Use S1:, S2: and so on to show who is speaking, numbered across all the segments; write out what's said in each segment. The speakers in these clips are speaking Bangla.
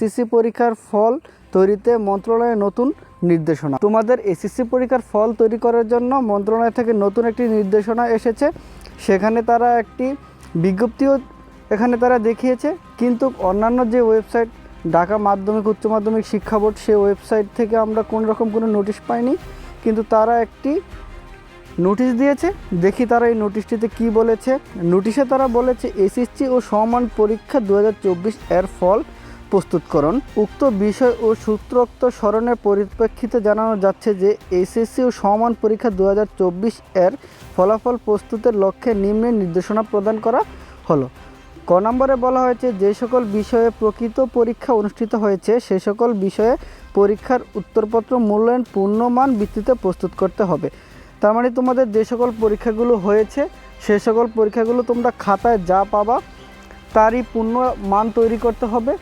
S1: এসএসসি পরীক্ষার ফল তৈরিতে মন্ত্রণালয়ের নতুন নির্দেশনা। তোমাদের এসএসসি পরীক্ষার ফল তৈরি করার জন্য মন্ত্রণালয় থেকে নতুন একটি নির্দেশনা এসেছে। সেখানে তারা একটি বিজ্ঞপ্তিও এখানে তারা দেখিয়েছে। কিন্তু অন্যান্য যে ওয়েবসাইট, ঢাকা মাধ্যমিক, উচ্চ মাধ্যমিক শিক্ষা বোর্ড সেই ওয়েবসাইট থেকে আমরা কোনো রকম কোনো নোটিশ পাইনি। কিন্তু তারা একটি নোটিশ দিয়েছে। দেখি তারা এই নোটিশটিতে কি বলেছে। নোটিশে তারা বলেছে, এসএসসি ও সমান পরীক্ষা দু হাজার চব্বিশ এর ফল প্রস্তুতকরণ। উক্ত বিষয় ও সূত্রোক্ত স্মরণের পরিপ্রেক্ষিতে জানানো যাচ্ছে যে এসএসসি ও সমান পরীক্ষা দু হাজার চব্বিশ এর ফলাফল প্রস্তুতের লক্ষ্যে নিম্নের নির্দেশনা প্রদান করা হলো। ক নম্বরে বলা হয়েছে, যে সকল বিষয়ে প্রকৃত পরীক্ষা অনুষ্ঠিত হয়েছে, সে সকল বিষয়ে পরীক্ষার উত্তরপত্র মূল্যায়ন পূর্ণমান ভিত্তিতে প্রস্তুত করতে হবে। তার মানে তোমাদের যে সকল পরীক্ষাগুলো হয়েছে, সে সকল পরীক্ষাগুলো তোমরা খাতায় যা পাবা, তারই পূর্ণ মান তৈরি করতে হবে।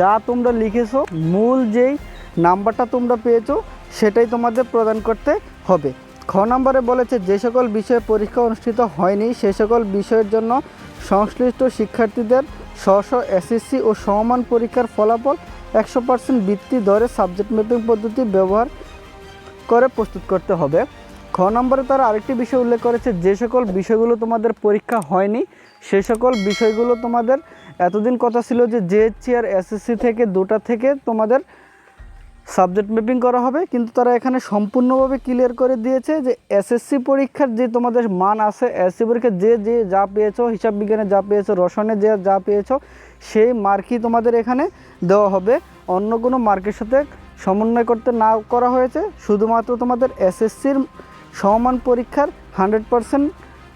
S1: যা তোমরা লিখেছো, মূল যেই নাম্বারটা তোমরা পেয়েছ, সেটাই তোমাদের প্রদান করতে হবে। খ নম্বরে বলেছে, যে সকল বিষয়ে পরীক্ষা অনুষ্ঠিত হয়নি, সে সকল বিষয়ের জন্য সংশ্লিষ্ট শিক্ষার্থীদের স্ব এসএসসি ও সমমান পরীক্ষার ফলাফল একশো পার্সেন্ট বৃত্তি দরে সাবজেক্ট ম্যাপিং পদ্ধতি ব্যবহার করে প্রস্তুত করতে হবে। খ নম্বরে তারা আরেকটি বিষয় উল্লেখ করেছে, যে সকল বিষয়গুলো তোমাদের পরীক্ষা হয়নি, সে সকল বিষয়গুলো তোমাদের এতদিন কথা ছিল যে জেএসসি আর এসএসসি থেকে দুটা থেকে তোমাদের সাবজেক্ট ম্যাপিং করা হবে, কিন্তু তারা এখানে সম্পূর্ণভাবে ক্লিয়ার করে দিয়েছে যে এসএসসি পরীক্ষার যে তোমাদের মান আছে এসএসসি পরীক্ষার যে যে যা পেয়েছ, হিসাব বিজ্ঞানে যা পেয়েছ রসনে যে যা পেয়েছ, সেই মার্কই তোমাদের এখানে দেওয়া হবে। অন্য কোনো মার্কের সাথে সমন্বয় করতে না করা হয়েছে, শুধুমাত্র তোমাদের এসএসসির সমমান পরীক্ষার হান্ড্রেড পারসেন্ট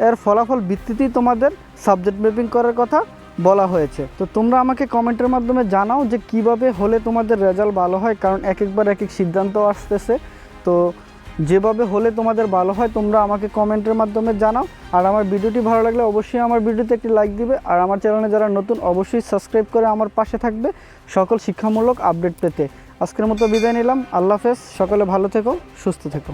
S1: এর ফলাফল ভিত্তিতেই তোমাদের সাবজেক্ট ম্যাপিং করার কথা বলা হয়েছে। তো তোমরা আমাকে কমেন্টের মাধ্যমে জানাও যে কীভাবে হলে তোমাদের রেজাল্ট ভালো হয়, কারণ এক একবার এক এক সিদ্ধান্ত আসতেছে। তো যেভাবে হলে তোমাদের ভালো হয়, তোমরা আমাকে কমেন্টের মাধ্যমে জানাও। আর আমার ভিডিওটি ভালো লাগলে অবশ্যই আমার ভিডিওতে একটি লাইক দিবে। আর আমার চ্যানেলে যারা নতুন, অবশ্যই সাবস্ক্রাইব করে আমার পাশে থাকবে সকল শিক্ষামূলক আপডেট পেতে। আজকের মতো বিদায় নিলাম। আল্লাহ হাফেজ। সকলে ভালো থেকো, সুস্থ থেকো।